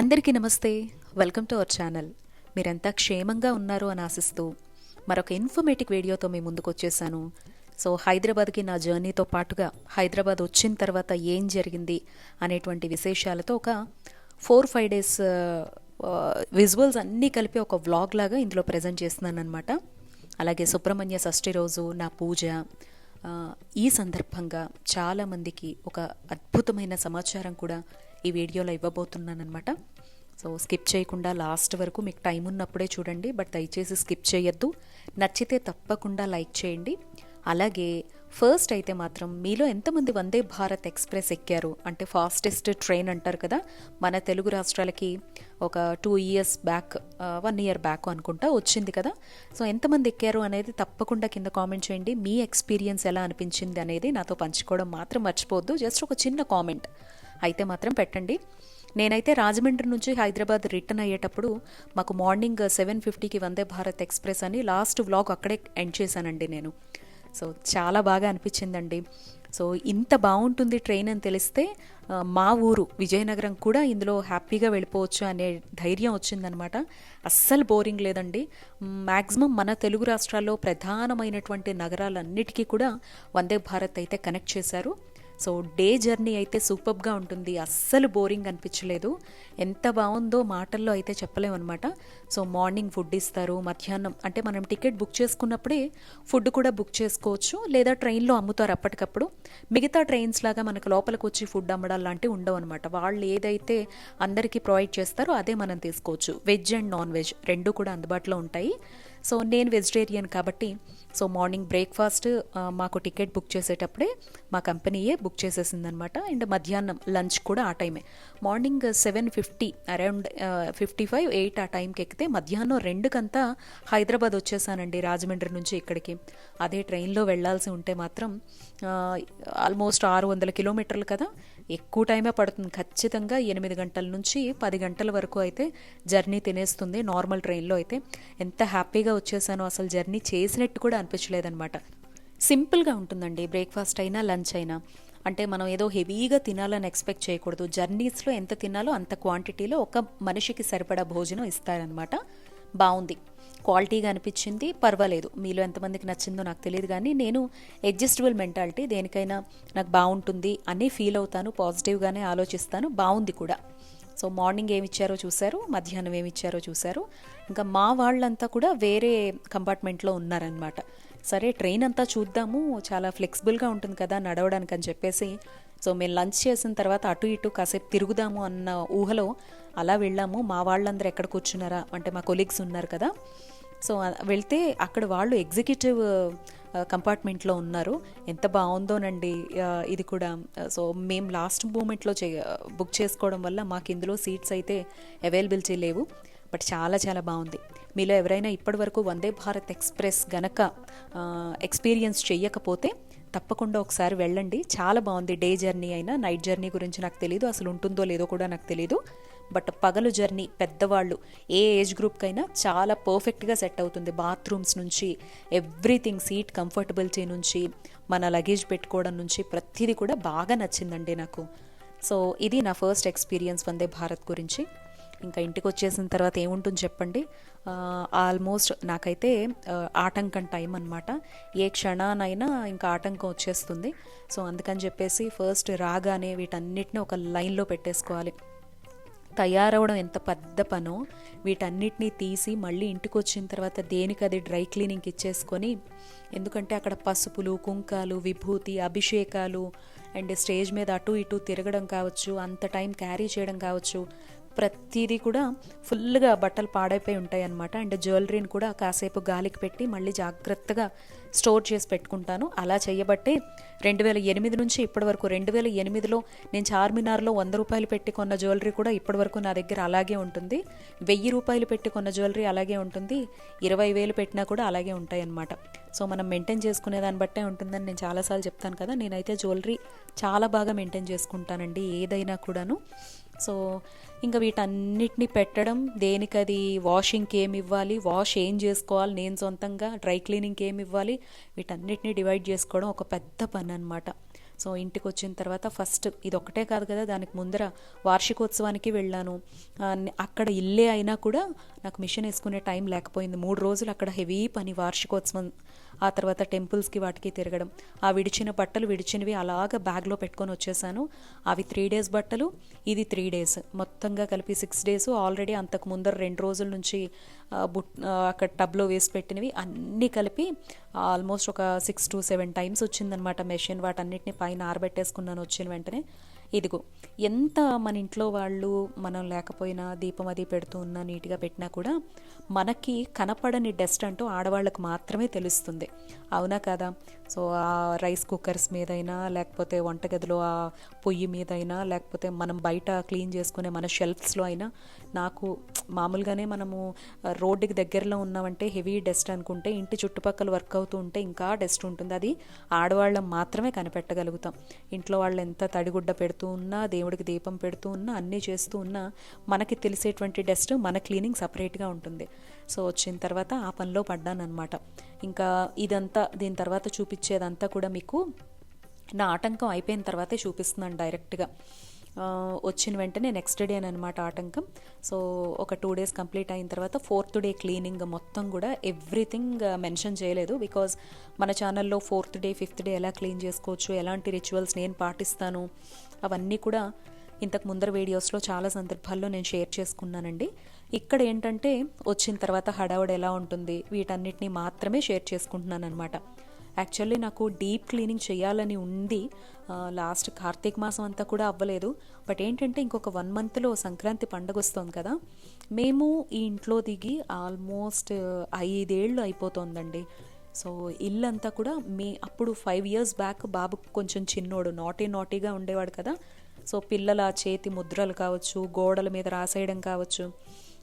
అందరికీ నమస్తే. Welcome to our channel. మీరంతా క్షేమంగా ఉన్నారు అని ఆశిస్తూ మరొక ఇన్ఫర్మేటివ్ వీడియోతో మీ ముందుకు వచ్చేసాను సో హైదరాబాద్కి నా జర్నీతో పాటుగా హైదరాబాద్ వచ్చిన తర్వాత ఏం జరిగింది అనేటువంటి విశేషాలతో ఒక ఫోర్ ఫైవ్ డేస్ విజువల్స్ అన్నీ కలిపి ఒక వ్లాగ్ లాగా ఇందులో ప్రజెంట్ చేస్తున్నాను అనమాట అలాగే సుబ్రహ్మణ్య షష్ఠి రోజు నా పూజ ఈ సందర్భంగా చాలామందికి ఒక అద్భుతమైన సమాచారం కూడా ఈ వీడియోలో ఇవ్వబోతున్నానమాట సో స్కిప్ చేయకుండా లాస్ట్ వరకు మీకు టైం ఉన్నప్పుడే చూడండి బట్ దయచేసి స్కిప్ చేయొద్దు. నచ్చితే తప్పకుండా లైక్ చేయండి. అలాగే ఫస్ట్ అయితే మాత్రం మీలో ఎంతమంది వందే భారత్ ఎక్స్ప్రెస్ ఎక్కారు? అంటే ఫాస్టెస్ట్ ట్రైన్ అంటారు కదా మన తెలుగు రాష్ట్రాలకి ఒక two years back one year back అనుకుంటా వచ్చింది కదా. సో ఎంతమంది ఎక్కారు అనేది తప్పకుండా కింద కామెంట్ చేయండి. మీ ఎక్స్పీరియన్స్ ఎలా అనిపించింది అనేది నాతో పంచుకోవడం మాత్రం మర్చిపోవద్దు. జస్ట్ ఒక చిన్న కామెంట్ అయితే మాత్రం పెట్టండి. నేనైతే రాజమండ్రి నుంచి హైదరాబాద్ రిటర్న్ అయ్యేటప్పుడు మాకు మార్నింగ్ సెవెన్ ఫిఫ్టీకి వందే భారత్ ఎక్స్ప్రెస్ అని లాస్ట్ వ్లాగ్ అక్కడే ఎండ్ చేశానండి నేను. సో చాలా బాగా అనిపించిందండి. సో ఇంత బాగుంటుంది ట్రైన్ అని తెలిస్తే మా ఊరు విజయనగరం కూడా ఇందులో హ్యాపీగా వెళ్ళిపోవచ్చు అనే ధైర్యం వచ్చిందనమాట. అస్సలు బోరింగ్ లేదండి. మ్యాక్సిమం మన తెలుగు రాష్ట్రాల్లో ప్రధానమైనటువంటి నగరాలన్నిటికీ కూడా వందే భారత్ అయితే కనెక్ట్ చేశారు. సో డే జర్నీ అయితే సూపర్గా ఉంటుంది. అస్సలు బోరింగ్ అనిపించలేదు. ఎంత బాగుందో మాటల్లో అయితే చెప్పలేము అనమాట సో మార్నింగ్ ఫుడ్ ఇస్తారు మధ్యాహ్నం అంటే మనం టికెట్ బుక్ చేసుకున్నప్పుడే ఫుడ్ కూడా బుక్ చేసుకోవచ్చు లేదా ట్రైన్లో అమ్ముతారు అప్పటికప్పుడు. మిగతా ట్రైన్స్ లాగా మనకు లోపలికి వచ్చి ఫుడ్ అమ్మడాలు లాంటివి ఉండవు అనమాట వాళ్ళు ఏదైతే అందరికీ ప్రొవైడ్ చేస్తారో అదే మనం తీసుకోవచ్చు. వెజ్ అండ్ నాన్ వెజ్ రెండు కూడా అందుబాటులో ఉంటాయి. సో నేను వెజిటేరియన్ కాబట్టి సో మార్నింగ్ బ్రేక్ఫాస్ట్ మాకు టికెట్ బుక్ చేసేటప్పుడే మా కంపెనీయే బుక్ చేసేసిందనమాట. అండ్ మధ్యాహ్నం లంచ్ కూడా ఆ టైమే. Morning seven fifty around fifty five eight ఆ టైంకి ఎక్కితే మధ్యాహ్నం రెండుకంతా హైదరాబాద్ వచ్చేసానండి రాజమండ్రి నుంచి ఇక్కడికి. అదే ట్రైన్లో వెళ్ళాల్సి ఉంటే మాత్రం ఆల్మోస్ట్ ఆరు వందల కిలోమీటర్లు కదా. ఎక్కువ టైమే పడుతుంది. ఖచ్చితంగా ఎనిమిది గంటల నుంచి పది గంటల వరకు అయితే జర్నీ తినేస్తుంది నార్మల్ ట్రైన్లో అయితే. ఎంత హ్యాపీగా వచ్చేసానో అసలు జర్నీ చేసినట్టు కూడా అనిపించలేదన్నమాట. సింపుల్గా ఉంటుందండి బ్రేక్ఫాస్ట్ అయినా లంచ్ అయినా. అంటే మనం ఏదో హెవీగా తినాలని ఎక్స్పెక్ట్ చేయకూడదు. జర్నీస్లో ఎంత తినాలో అంత క్వాంటిటీలో ఒక మనిషికి సరిపడా భోజనం ఇస్తారనమాట బాగుంది క్వాలిటీగా అనిపించింది. పర్వాలేదు. మీలో ఎంతమందికి నచ్చిందో నాకు తెలియదు కానీ నేను అడ్జస్టబుల్ మెంటాలిటీ దేనికైనా నాకు బాగుంటుంది అని ఫీల్ అవుతాను. పాజిటివ్గానే ఆలోచిస్తాను. బాగుంది కూడా. సో మార్నింగ్ ఏమి ఇచ్చారో చూశారు. మధ్యాహ్నం ఏమి ఇచ్చారో చూశారు. ఇంకా మా వాళ్ళంతా కూడా వేరే కంపార్ట్మెంట్లో ఉన్నారనమాట సరే ట్రైన్ అంతా చూద్దాము. చాలా ఫ్లెక్సిబుల్గా ఉంటుంది కదా నడవడానికి అని చెప్పేసి. సో మేము లంచ్ చేసిన తర్వాత అటు ఇటు కాసేపు తిరుగుదాము అన్న ఊహలో అలా వెళ్ళాము. మా వాళ్ళందరూ ఎక్కడ కూర్చున్నారా? అంటే మా కొలీగ్స్ ఉన్నారు కదా. సో వెళ్తే అక్కడ వాళ్ళు ఎగ్జిక్యూటివ్ కంపార్ట్మెంట్లో ఉన్నారు. ఎంత బాగుందోనండి ఇది కూడా. సో మేము లాస్ట్ మూమెంట్లో చే బుక్ చేసుకోవడం వల్ల మాకు ఇందులో సీట్స్ అయితే అవైలబిలిటీ లేవు. బట్ చాలా చాలా బాగుంది. మీలో ఎవరైనా ఇప్పటివరకు వందే భారత్ ఎక్స్ప్రెస్ గనక ఎక్స్పీరియన్స్ చెయ్యకపోతే తప్పకుండా ఒకసారి వెళ్ళండి. చాలా బాగుంది డే జర్నీ అయినా నైట్ జర్నీ గురించి నాకు తెలియదు అసలు ఉంటుందో లేదో కూడా నాకు తెలియదు బట్ పగలు జర్నీ పెద్దవాళ్ళు ఏ ఏజ్ గ్రూప్కైనా చాలా పర్ఫెక్ట్గా సెట్ అవుతుంది. బాత్రూమ్స్ నుంచి ఎవ్రీథింగ్ సీట్ కంఫర్టబిలిటీ నుంచి మన లగేజ్ పెట్టుకోవడం నుంచి ప్రతిదీ కూడా బాగా నచ్చిందండి నాకు. సో ఇది నా ఫస్ట్ ఎక్స్పీరియన్స్ వందే భారత్ గురించి. ఇంకా ఇంటికి వచ్చేసిన తర్వాత ఏముంటుంది చెప్పండి? ఆల్మోస్ట్ నాకైతే ఆటంకం టైం అనమాట ఏ క్షణానైనా ఇంకా ఆటంకం వచ్చేస్తుంది. సో అందుకని చెప్పేసి ఫస్ట్ రాగానే వీటన్నిటిని ఒక లైన్లో పెట్టేసుకోవాలి. తయారవడం ఎంత పెద్ద పనో వీటన్నిటినీ తీసి మళ్ళీ ఇంటికి వచ్చిన తర్వాత దేనికి అది డ్రై క్లీనింగ్ ఇచ్చేసుకొని ఎందుకంటే అక్కడ పసుపులు కుంకాలు విభూతి అభిషేకాలు అండ్ స్టేజ్ మీద అటు ఇటు తిరగడం కావచ్చు అంత టైం క్యారీ చేయడం కావచ్చు ప్రతిదీ కూడా ఫుల్గా బట్టలు పాడైపోయి ఉంటాయి అనమాట అండ్ జ్యువెలరీని కూడా కాసేపు గాలికి పెట్టి మళ్ళీ జాగ్రత్తగా స్టోర్ చేసి పెట్టుకుంటాను. అలా చేయబట్టే రెండు వేల ఎనిమిది నుంచి ఇప్పటి వరకు రెండు వేల ఎనిమిదిలో నేను చార్మినార్లో వంద రూపాయలు పెట్టి కొన్న జ్యువెలరీ కూడా ఇప్పటి వరకు నా దగ్గర అలాగే ఉంటుంది. వెయ్యి రూపాయలు పెట్టి కొన్న జ్యువెలరీ అలాగే ఉంటుంది. ఇరవై వేలు పెట్టినా కూడా అలాగే ఉంటాయన్నమాట. సో మనం మెయింటైన్ చేసుకునే దాన్ని బట్టే ఉంటుందని నేను చాలాసార్లు చెప్తాను కదా. నేనైతే జ్యువెలరీ చాలా బాగా మెయింటైన్ చేసుకుంటానండి ఏదైనా కూడాను. సో ఇంకా వీటన్నిటిని పెట్టడం దేనికది వాషింగ్కి ఏమి ఇవ్వాలి వాష్ ఏం చేసుకోవాలి నేను సొంతంగా డ్రై క్లీనింగ్కి ఏమి ఇవ్వాలి వీటన్నిటిని డివైడ్ చేసుకోవడం ఒక పెద్ద పని అనమాట సో ఇంటికి వచ్చిన తర్వాత ఫస్ట్ ఇది ఒకటే కాదు కదా దానికి ముందర వార్షికోత్సవానికి వెళ్ళాను. అక్కడ ఇల్లే అయినా కూడా నాకు మిషన్ వేసుకునే టైం లేకపోయింది. మూడు రోజులు అక్కడ హెవీ పని వార్షికోత్సవం ఆ తర్వాత టెంపుల్స్కి వాటికి తిరగడం. ఆ విడిచిన బట్టలు విడిచినవి అలాగ బ్యాగ్లో పెట్టుకొని వచ్చేసాను. అవి త్రీ డేస్ బట్టలు ఇది త్రీ డేస్ మొత్తంగా కలిపి సిక్స్ డేస్ ఆల్రెడీ అంతకు ముందర రెండు రోజుల నుంచి బుట్ అక్కడ టబ్లో వేసి పెట్టినవి అన్నీ కలిపి ఆల్మోస్ట్ ఒక సిక్స్ టు సెవెన్ టైమ్స్ వచ్చిందనమాట మెషిన్ వాటన్నిటిని పైన ఆరబెట్టేసుకున్నాను వచ్చిన వెంటనే. ఇదిగో ఎంత మన ఇంట్లో వాళ్ళు మనం లేకపోయినా దీపం అది పెడుతూ ఉన్నా నీట్గా పెట్టినా కూడా మనకి కనపడని డస్ట్ అంటూ ఆడవాళ్ళకు మాత్రమే తెలుస్తుంది. అవునా కదా? సో ఆ రైస్ కుక్కర్స్ మీదైనా లేకపోతే వంటగదిలో ఆ పొయ్యి మీదైనా లేకపోతే మనం బయట క్లీన్ చేసుకునే మన షెల్ఫ్స్లో అయినా నాకు మామూలుగానే మనము రోడ్డుకి దగ్గరలో ఉన్నామంటే హెవీ డస్ట్ అనుకుంటే ఇంటి చుట్టుపక్కల వర్క్ అవుతూ ఉంటే ఇంకా డస్ట్ ఉంటుంది. అది ఆడవాళ్ళం మాత్రమే కనిపెట్టగలుగుతాం. ఇంట్లో వాళ్ళు ఎంత తడిగుడ్డ పెడుతూ ఉన్నా దేవుడికి దీపం పెడుతూ ఉన్నా అన్నీ చేస్తూ ఉన్నా మనకి తెలిసేటువంటి డస్ట్ మన క్లీనింగ్ సపరేట్గా ఉంటుంది. సో వచ్చిన తర్వాత ఆ పనిలో పడ్డానమాట ఇంకా ఇదంతా దీని తర్వాత చూపించేదంతా కూడా మీకు నా ఆటంకం అయిపోయిన తర్వాతే చూపిస్తున్నాను డైరెక్ట్గా. వచ్చిన వెంటనే నెక్స్ట్ డే అనమాట ఆటంకం. సో ఒక టూ డేస్ కంప్లీట్ అయిన తర్వాత ఫోర్త్ డే క్లీనింగ్ మొత్తం కూడా ఎవ్రీథింగ్ మెన్షన్ చేయలేదు. బికాజ్ మన ఛానల్లో ఫోర్త్ డే ఫిఫ్త్ డే ఎలా క్లీన్ చేసుకోవచ్చు ఎలాంటి రిచువల్స్ నేను పాటిస్తాను అవన్నీ కూడా ఇంతకు ముందర వీడియోస్లో చాలా సందర్భాల్లో నేను షేర్ చేసుకున్నానండి. ఇక్కడ ఏంటంటే వచ్చిన తర్వాత హడావుడి ఎలా ఉంటుంది వీటన్నిటిని మాత్రమే షేర్ చేసుకుంటున్నాను అనమాట యాక్చువల్లీ నాకు డీప్ క్లీనింగ్ చేయాలని ఉంది. లాస్ట్ కార్తీక మాసం అంతా కూడా అవ్వలేదు. బట్ ఏంటంటే ఇంకొక వన్ మంత్లో సంక్రాంతి పండుగ వస్తుంది కదా. మేము ఈ ఇంట్లో దిగి ఆల్మోస్ట్ ఐదేళ్ళు అయిపోతుందండి. సో ఇల్లంతా కూడా మీ అప్పుడు ఫైవ్ ఇయర్స్ బ్యాక్ బాబు కొంచెం చిన్నోడు నాటీ నాటీగా ఉండేవాడు కదా. సో పిల్లల చేతి ముద్రలు కావచ్చు గోడల మీద రాసేయడం కావచ్చు.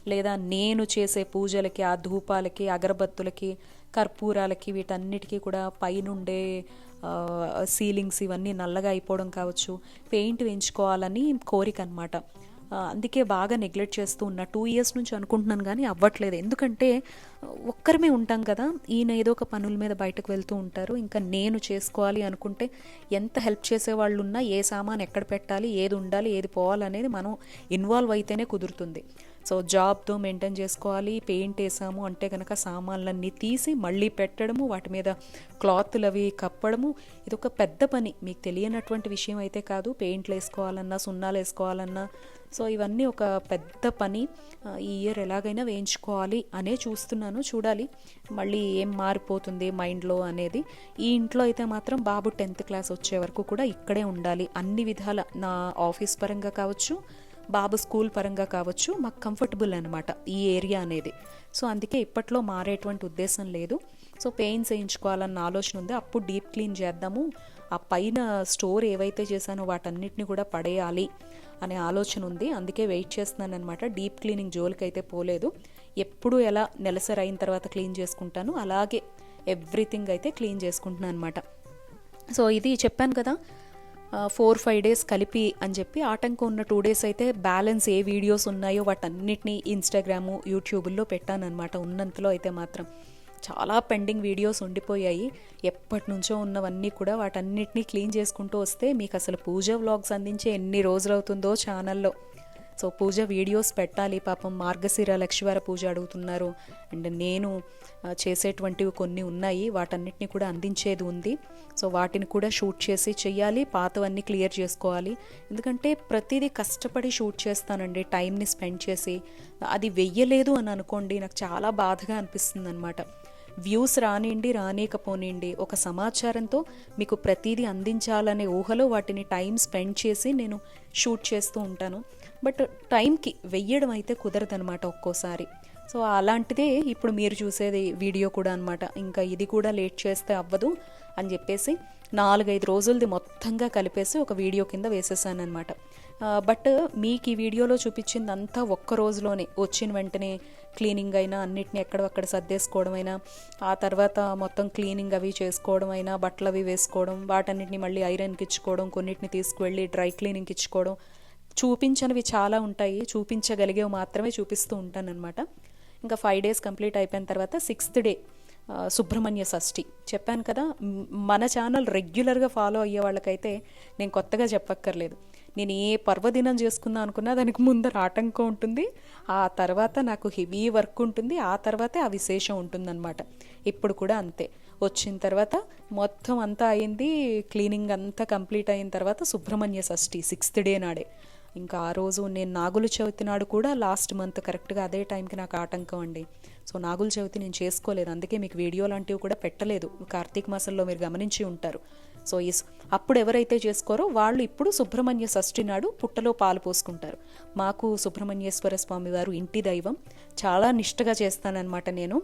లేదా నేను చేసే పూజలకి ఆ ధూపాలకి అగరబత్తులకి కర్పూరాలకి వీటన్నిటికీ కూడా పైనుండే సీలింగ్స్ ఇవన్నీ నల్లగా అయిపోవడం కావచ్చు. పెయింట్ వేయించుకోవాలని కోరిక అనమాట అందుకే బాగా నెగ్లెక్ట్ చేస్తూ ఉన్నా టూ ఇయర్స్ నుంచి అనుకుంటున్నాను కానీ అవ్వట్లేదు. ఎందుకంటే ఒక్కరమే ఉంటాం కదా ఈయన ఏదో ఒక పనుల మీద బయటకు వెళ్తూ ఉంటారు. ఇంకా నేను చేసుకోవాలి అనుకుంటే ఎంత హెల్ప్ చేసే వాళ్ళు ఉన్నా ఏ సామాన్ ఎక్కడ పెట్టాలి ఏది ఉండాలి ఏది పోవాలనేది మనం ఇన్వాల్వ్ అయితేనే కుదురుతుంది. సో జాబ్తో మెయింటైన్ చేసుకోవాలి పెయింట్ వేసాము అంటే కనుక సామాన్లన్నీ తీసి మళ్ళీ పెట్టడము వాటి మీద క్లాత్లు అవి కప్పడము ఇది ఒక పెద్ద పని. మీకు తెలియనటువంటి విషయం అయితే కాదు పెయింట్లు వేసుకోవాలన్నా సున్నాలు వేసుకోవాలన్నా. సో ఇవన్నీ ఒక పెద్ద పని. ఈ ఇయర్ ఎలాగైనా వేయించుకోవాలి అనే చూస్తున్నాను చూడాలి. మళ్ళీ ఏం మారిపోతుంది మైండ్లో అనేది. ఈ ఇంట్లో అయితే మాత్రం బాబు టెన్త్ క్లాస్ వచ్చే వరకు కూడా ఇక్కడే ఉండాలి. అన్ని విధాల నా ఆఫీస్ పరంగా కావచ్చు బాబు స్కూల్ పరంగా కావచ్చు మాకు కంఫర్టబుల్ అనమాట ఈ ఏరియా అనేది. సో అందుకే ఇప్పట్లో మారేటువంటి ఉద్దేశం లేదు. సో పెయింట్స్ వేయించుకోవాలన్న ఆలోచన ఉంది. అప్పుడు డీప్ క్లీన్ చేద్దాము. ఆ పైన స్టోర్ ఏవైతే చేశానో వాటన్నిటిని కూడా పడేయాలి అనే ఆలోచన ఉంది. అందుకే వెయిట్ చేస్తున్నాను అనమాట డీప్ క్లీనింగ్ జోలికి అయితే పోలేదు. ఎప్పుడు ఎలా నెలసరి అయిన తర్వాత క్లీన్ చేసుకుంటాను. అలాగే ఎవ్రీథింగ్ అయితే క్లీన్ చేసుకుంటున్నాను అనమాట సో ఇది చెప్పాను కదా ఫోర్ ఫైవ్ డేస్ కలిపి అని చెప్పి ఆటంకం ఉన్న టూ డేస్ అయితే బ్యాలెన్స్ ఏ వీడియోస్ ఉన్నాయో వాటన్నిటిని ఇన్స్టాగ్రాము యూట్యూబ్లో పెట్టానన్నమాట. ఉన్నంతలో అయితే మాత్రం చాలా పెండింగ్ వీడియోస్ ఉండిపోయాయి. ఎప్పటి నుంచో ఉన్నవన్నీ కూడా వాటన్నిటినీ క్లీన్ చేసుకుంటూ వస్తే మీకు అసలు పూజ వ్లాగ్స్ అందించే ఎన్ని రోజులు అవుతుందో ఛానల్లో సో పూజ వీడియోస్ పెట్టాలి. పాపం మార్గశిర లక్ష్మీవార పూజ అడుగుతున్నారు. అండ్ నేను చేసేటువంటివి కొన్ని ఉన్నాయి. వాటన్నిటిని కూడా అందించేది ఉంది. సో వాటిని కూడా షూట్ చేసి చెయ్యాలి. పాతవన్నీ క్లియర్ చేసుకోవాలి. ఎందుకంటే ప్రతిదీ కష్టపడి షూట్ చేస్తానండి. టైంని స్పెండ్ చేసి. అది వెయ్యలేదు అని అనుకోండి. నాకు చాలా బాధగా అనిపిస్తుంది అనమాట వ్యూస్ రానివ్వండి రానీకపోనిండి ఒక సమాచారంతో మీకు ప్రతిదీ అందించాలనే ఊహలో వాటిని టైం స్పెండ్ చేసి నేను షూట్ చేస్తూ ఉంటాను. బట్ టైంకి వెయ్యడం అయితే కుదరదనమాట ఒక్కోసారి. సో అలాంటిదే ఇప్పుడు మీరు చూసేది వీడియో కూడా అనమాట ఇంకా ఇది కూడా లేట్ చేస్తే అవ్వదు అని చెప్పేసి నాలుగైదు రోజులది మొత్తంగా కలిపేసి ఒక వీడియో కింద వేసేసాను అనమాట బట్ మీకు ఈ వీడియోలో చూపించింది అంతా ఒక్క రోజులోనే. వచ్చిన వెంటనే క్లీనింగ్ అయినా అన్నిటిని ఎక్కడక్కడ సర్దేసుకోవడం అయినా ఆ తర్వాత మొత్తం క్లీనింగ్ అవి చేసుకోవడం అయినా బట్టలు అవి వేసుకోవడం వాటన్నిటిని మళ్ళీ ఐరన్కి ఇచ్చుకోవడం కొన్నిటిని తీసుకువెళ్ళి డ్రై క్లీనింగ్కి ఇచ్చుకోవడం. చూపించనివి చాలా ఉంటాయి. చూపించగలిగేవి మాత్రమే చూపిస్తూ ఉంటానన్నమాట. ఇంకా ఫైవ్ డేస్ కంప్లీట్ అయిపోయిన తర్వాత సిక్స్త్ డే సుబ్రహ్మణ్య షష్ఠి. చెప్పాను కదా మన ఛానల్ రెగ్యులర్గా ఫాలో అయ్యే వాళ్ళకైతే నేను కొత్తగా చెప్పక్కర్లేదు. నేను ఏ పర్వదినం చేసుకుందాం అనుకున్నా దానికి ముందర ఆటంకం ఉంటుంది. ఆ తర్వాత నాకు హెవీ వర్క్ ఉంటుంది. ఆ తర్వాతే ఆ విశేషం ఉంటుందన్నమాట. ఇప్పుడు కూడా అంతే. వచ్చిన తర్వాత మొత్తం అంతా అయింది. క్లీనింగ్ అంతా కంప్లీట్ అయిన తర్వాత సుబ్రహ్మణ్య షష్ఠి సిక్స్త్ డే నాడే. ఇంకా ఆ రోజు నేను నాగుల చవితి నాడు కూడా లాస్ట్ మంత్ కరెక్ట్గా అదే టైంకి నాకు ఆటంకం అండి. సో నాగుల చవితి నేను చేసుకోలేదు. అందుకే మీకు వీడియో లాంటివి కూడా పెట్టలేదు. కార్తీక మాసంలో మీరు గమనించి ఉంటారు. సో ఈ అప్పుడు ఎవరైతే చేసుకోరో వాళ్ళు ఇప్పుడు సుబ్రహ్మణ్య షష్ఠి నాడు పుట్టలో పాలు పోసుకుంటారు. మాకు సుబ్రహ్మణ్యేశ్వర స్వామి వారు ఇంటి దైవం. చాలా నిష్టగా చేస్తానన్నమాట నేను.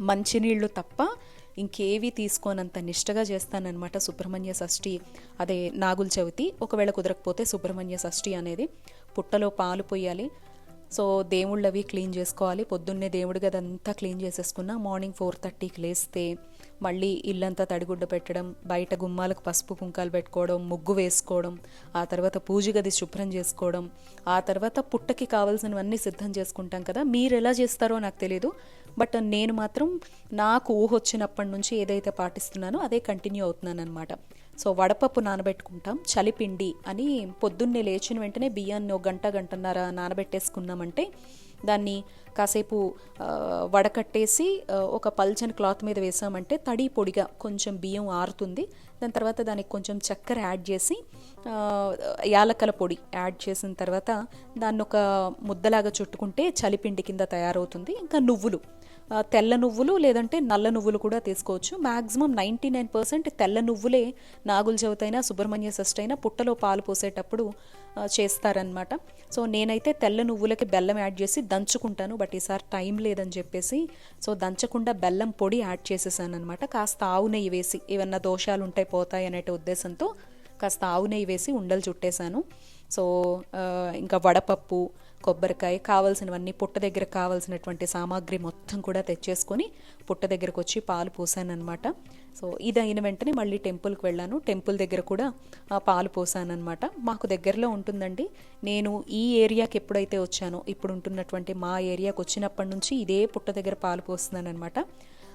మంచినీళ్ళు తప్ప ఇంకేవి తీసుకోనంత నిష్టగా చేస్తానన్నమాట సుబ్రహ్మణ్య షష్ఠి. అదే నాగుల చవితి. ఒకవేళ కుదరకపోతే సుబ్రహ్మణ్య షష్ఠి అనేది. పుట్టలో పాలు పోయాలి. సో దేవుళ్ళవి క్లీన్ చేసుకోవాలి. పొద్దున్నే దేవుడి గదంతా క్లీన్ చేసేసుకున్నా మార్నింగ్ ఫోర్ థర్టీకి లేస్తే మళ్ళీ ఇల్లంతా తడిగుడ్డ పెట్టడం బయట గుమ్మాలకు పసుపు కుంకాలు పెట్టుకోవడం ముగ్గు వేసుకోవడం ఆ తర్వాత పూజ గది శుభ్రం చేసుకోవడం ఆ తర్వాత పుట్టకి కావాల్సినవన్నీ సిద్ధం చేసుకుంటాం కదా. మీరు ఎలా చేస్తారో నాకు తెలియదు బట్ నేను మాత్రం నాకు ఊహ వచ్చినప్పటి నుంచి ఏదైతే పాటిస్తున్నానో అదే కంటిన్యూ అవుతున్నాను అనమాట సో వడపప్పు నానబెట్టుకుంటాం చలిపిండి అని పొద్దున్నే లేచిన వెంటనే బియ్యాన్ని ఒక గంట గంటన్నర నానబెట్టేసుకున్నామంటే దాన్ని కాసేపు వడకట్టేసి ఒక పల్చని క్లాత్ మీద వేసామంటే తడి పొడిగా కొంచెం బియ్యం ఆరుతుంది. దాని తర్వాత దానికి కొంచెం చక్కెర యాడ్ చేసి యాలకల పొడి యాడ్ చేసిన తర్వాత దాన్ని ఒక ముద్దలాగా చుట్టుకుంటే చలిపిండి కింద తయారవుతుంది. ఇంకా నువ్వులు తెల్ల నువ్వులు లేదంటే నల్ల నువ్వులు కూడా తీసుకోవచ్చు. మ్యాక్సిమం నైంటీ నైన్ పర్సెంట్ తెల్ల నువ్వులే నాగుల చవితి అయినా సుబ్రహ్మణ్య షష్ఠి అయినా పుట్టలో పాలు పోసేటప్పుడు చేస్తారనమాట సో నేనైతే తెల్ల నువ్వులకి బెల్లం యాడ్ చేసి దంచుకుంటాను బట్ ఈసారి టైం లేదని చెప్పేసి సో దంచకుండా బెల్లం పొడి యాడ్ చేసేసాను అనమాట కాస్త ఆవు నెయ్యి వేసి ఏమన్నా దోషాలు ఉంటాయి పోతాయి అనేటి ఉద్దేశంతో కాస్త ఆవు నెయ్యి వేసి ఉండలు చుట్టేశాను. సో ఇంకా వడపప్పు కొబ్బరికాయ కావాల్సినవన్నీ పుట్ట దగ్గర కావాల్సినటువంటి సామాగ్రి మొత్తం కూడా తెచ్చేసుకొని పుట్ట దగ్గరకు వచ్చి పాలు పోసానన్నమాట. సో ఇది అయిన వెంటనే మళ్ళీ టెంపుల్కి వెళ్ళాను. టెంపుల్ దగ్గర కూడా ఆ, పాలు పోసానన్నమాట. మాకు దగ్గరలో ఉంటుందండి. నేను ఈ ఏరియాకి ఎప్పుడైతే వచ్చానో ఇప్పుడు ఉంటున్నటువంటి మా ఏరియాకి వచ్చినప్పటి నుంచి ఇదే పుట్ట దగ్గర పాలు పోస్తున్నాను అనమాట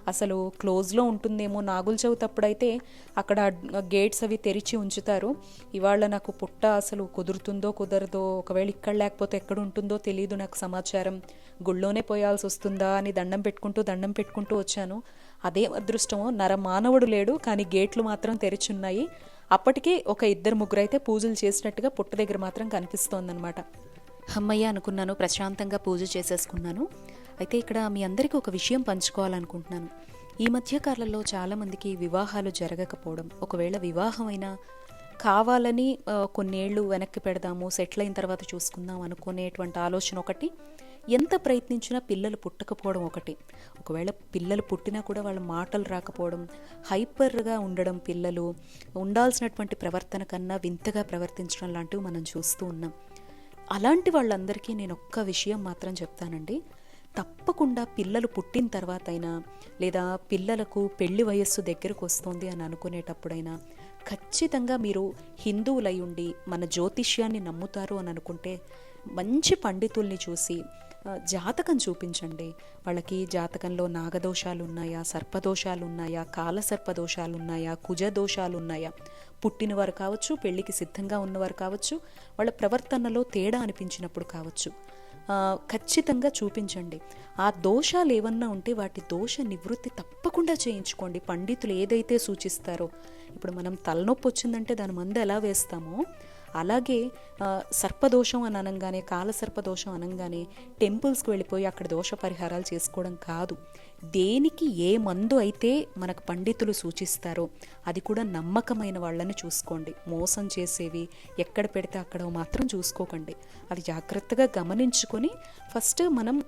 అసలు క్లోజ్లో ఉంటుందేమో నాగుల చవితి అప్పుడైతే అక్కడ గేట్స్ అవి తెరిచి ఉంచుతారు. ఇవాళ నాకు పుట్ట అసలు కుదురుతుందో కుదరదో ఒకవేళ ఇక్కడ లేకపోతే ఎక్కడ ఉంటుందో తెలియదు నాకు సమాచారం. గుళ్ళోనే పోయాల్సి వస్తుందా అని దండం పెట్టుకుంటూ దండం పెట్టుకుంటూ వచ్చాను. అదే అదృష్టమో నర మానవుడు లేడు కానీ గేట్లు మాత్రం తెరిచున్నాయి. అప్పటికే ఒక ఇద్దరు ముగ్గురు అయితే పూజలు చేసినట్టుగా పుట్ట దగ్గర మాత్రం కనిపిస్తోందనమాట అమ్మయ్య అనుకున్నాను ప్రశాంతంగా పూజ చేసేసుకున్నాను. అయితే ఇక్కడ మీ అందరికీ ఒక విషయం పంచుకోవాలనుకుంటున్నాను. ఈ మధ్య కాలంలో చాలామందికి వివాహాలు జరగకపోవడం ఒకవేళ వివాహమైనా కావాలని కొన్నేళ్ళు వెనక్కి పెడదాము సెటిల్ అయిన తర్వాత చూసుకుందాం అనుకునేటువంటి ఆలోచన ఒకటి ఎంత ప్రయత్నించినా పిల్లలు పుట్టకపోవడం ఒకటి. ఒకవేళ పిల్లలు పుట్టినా కూడా వాళ్ళ మాటలు రాకపోవడం హైపర్గా ఉండడం పిల్లలు ఉండాల్సినటువంటి ప్రవర్తన కన్నా వింతగా ప్రవర్తించడం లాంటివి మనం చూస్తూ ఉన్నాం. అలాంటి వాళ్ళందరికీ నేను ఒక్క విషయం మాత్రం చెప్తానండి. తప్పకుండా పిల్లలు పుట్టిన తర్వాతైనా లేదా పిల్లలకు పెళ్ళి వయస్సు దగ్గరకు వస్తుంది అని అనుకునేటప్పుడైనా ఖచ్చితంగా మీరు హిందువులై ఉండి మన జ్యోతిష్యాన్ని నమ్ముతారు అని అనుకుంటే మంచి పండితుల్ని చూసి జాతకం చూపించండి. వాళ్ళకి జాతకంలో నాగదోషాలు ఉన్నాయా సర్పదోషాలు ఉన్నాయా కాలసర్పదోషాలు ఉన్నాయా కుజ దోషాలు ఉన్నాయా పుట్టినవారు కావచ్చు పెళ్ళికి సిద్ధంగా ఉన్నవారు కావచ్చు వాళ్ళ ప్రవర్తనలో తేడా అనిపించినప్పుడు కావచ్చు. ఖచ్చితంగా చూపించండి. ఆ దోషాలు ఏమన్నా ఉంటే వాటి దోష నివృత్తి తప్పకుండా చేయించుకోండి. పండితులు ఏదైతే సూచిస్తారో ఇప్పుడు మనం తలనొప్పి వచ్చిందంటే దాని మందు ఎలా వేస్తామో అలాగే సర్పదోషం అని అనగానే కాలసర్పదోషం అనగానే టెంపుల్స్కి వెళ్ళిపోయి అక్కడ దోష పరిహారాలు చేసుకోవడం కాదు. దేనికి ఏ మందు అయితే మనకు పండితులు సూచిస్తారో అది కూడా నమ్మకమైన వాళ్ళని చూసుకోండి. మోసం చేసేవి ఎక్కడ పెడితే అక్కడ మాత్రం చూసుకోకండి. అది జాగ్రత్తగా గమనించుకొని ఫస్ట్ మనం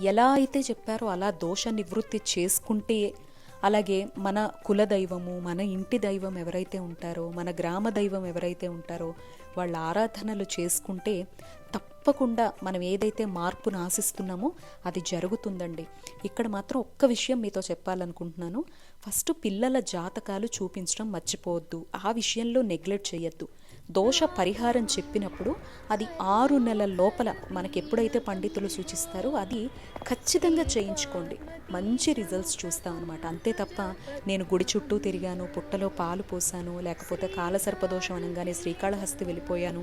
ఎలా అయితే చెప్పారో అలా దోష నివృత్తి చేసుకుంటే అలాగే మన కుల దైవము మన ఇంటి దైవం ఎవరైతే ఉంటారో మన గ్రామ దైవం ఎవరైతే ఉంటారో వాళ్ళ ఆరాధనలు చేసుకుంటే తప్పకుండా మనం ఏదైతే మార్పును ఆశిస్తున్నామో అది జరుగుతుందండి. ఇక్కడ మాత్రం ఒక్క విషయం మీతో చెప్పాలనుకుంటున్నాను. ఫస్ట్ పిల్లల జాతకాలు చూపించడం మర్చిపోవద్దు. ఆ విషయంలో నెగ్లెక్ట్ చేయొద్దు. దోష పరిహారం చెప్పినప్పుడు అది ఆరు నెలల లోపల మనకి ఎప్పుడైతే పండితులు సూచిస్తారో అది ఖచ్చితంగా చేయించుకోండి. మంచి రిజల్ట్స్ చూస్తాం అనమాట అంతే తప్ప నేను గుడి చుట్టూ తిరిగాను పుట్టలో పాలు పోసాను లేకపోతే కాలసర్పదోషం అనగానే శ్రీకాళహస్తి వెళ్ళిపోయాను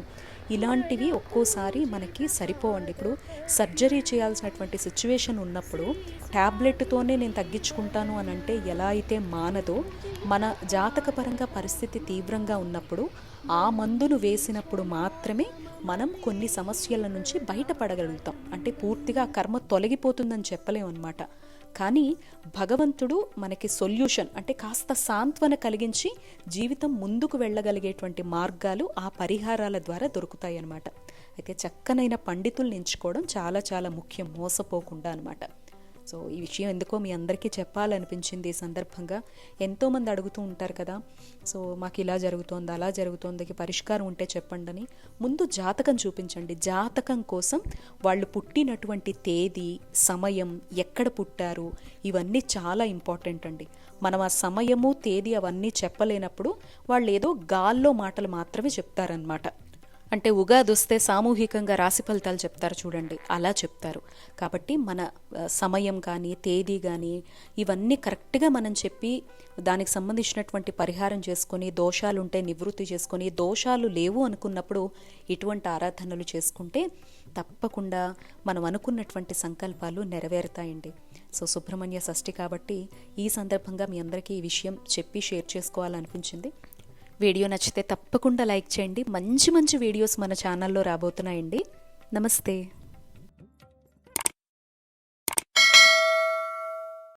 ఇలాంటివి ఒక్కోసారి మనకి సరిపోవండి. ఇప్పుడు సర్జరీ చేయాల్సినటువంటి సిచ్యువేషన్ ఉన్నప్పుడు ట్యాబ్లెట్తోనే నేను తగ్గించుకుంటాను అని అంటే ఎలా అయితే మానదో మన జాతకపరంగా పరిస్థితి తీవ్రంగా ఉన్నప్పుడు ఆ మందును వేసినప్పుడు మాత్రమే మనం కొన్ని సమస్యల నుంచి బయటపడగలుగుతాం. అంటే పూర్తిగా కర్మ తొలగిపోతుందని చెప్పలేము అనమాట కానీ భగవంతుడు మనకి సొల్యూషన్ అంటే కాస్త సాంత్వన కలిగించి జీవితం ముందుకు వెళ్ళగలిగేటువంటి మార్గాలు ఆ పరిహారాల ద్వారా దొరుకుతాయి అన్నమాట అయితే చక్కనైన పండితుల్ని ఎంచుకోవడం చాలా చాలా ముఖ్యం మోసపోకుండా అనమాట సో ఈ విషయం ఎందుకో మీ అందరికీ చెప్పాలనిపించింది ఈ సందర్భంగా. ఎంతోమంది అడుగుతూ ఉంటారు కదా సో మాకు ఇలా జరుగుతోంది అలా జరుగుతోంది పరిష్కారం ఉంటే చెప్పండి అని. ముందు జాతకం చూపించండి. జాతకం కోసం వాళ్ళు పుట్టినటువంటి తేదీ సమయం ఎక్కడ పుట్టారు ఇవన్నీ చాలా ఇంపార్టెంట్ అండి. మనం ఆ సమయము తేదీ అవన్నీ చెప్పలేనప్పుడు వాళ్ళు ఏదో గాల్లో మాటలు మాత్రమే చెప్తారనమాట అంటే ఉగాది వస్తే సామూహికంగా రాశి ఫలితాలు చెప్తారు చూడండి. అలా చెప్తారు. కాబట్టి మన సమయం కానీ తేదీ కానీ ఇవన్నీ కరెక్ట్గా మనం చెప్పి దానికి సంబంధించినటువంటి పరిహారం చేసుకొని దోషాలు ఉంటే నివృత్తి చేసుకొని దోషాలు లేవు అనుకున్నప్పుడు ఇటువంటి ఆరాధనలు చేసుకుంటే తప్పకుండా మనం అనుకున్నటువంటి సంకల్పాలు నెరవేరుతాయండి. సో సుబ్రహ్మణ్య షష్ఠి కాబట్టి ఈ సందర్భంగా మీ అందరికీ ఈ విషయం చెప్పి షేర్ చేసుకోవాలనిపించింది. వీడియో నచ్చితే తప్పకుండా లైక్ చేయండి. మంచి మంచి వీడియోస్ మన ఛానల్లో రాబోతున్నాయండి. నమస్తే.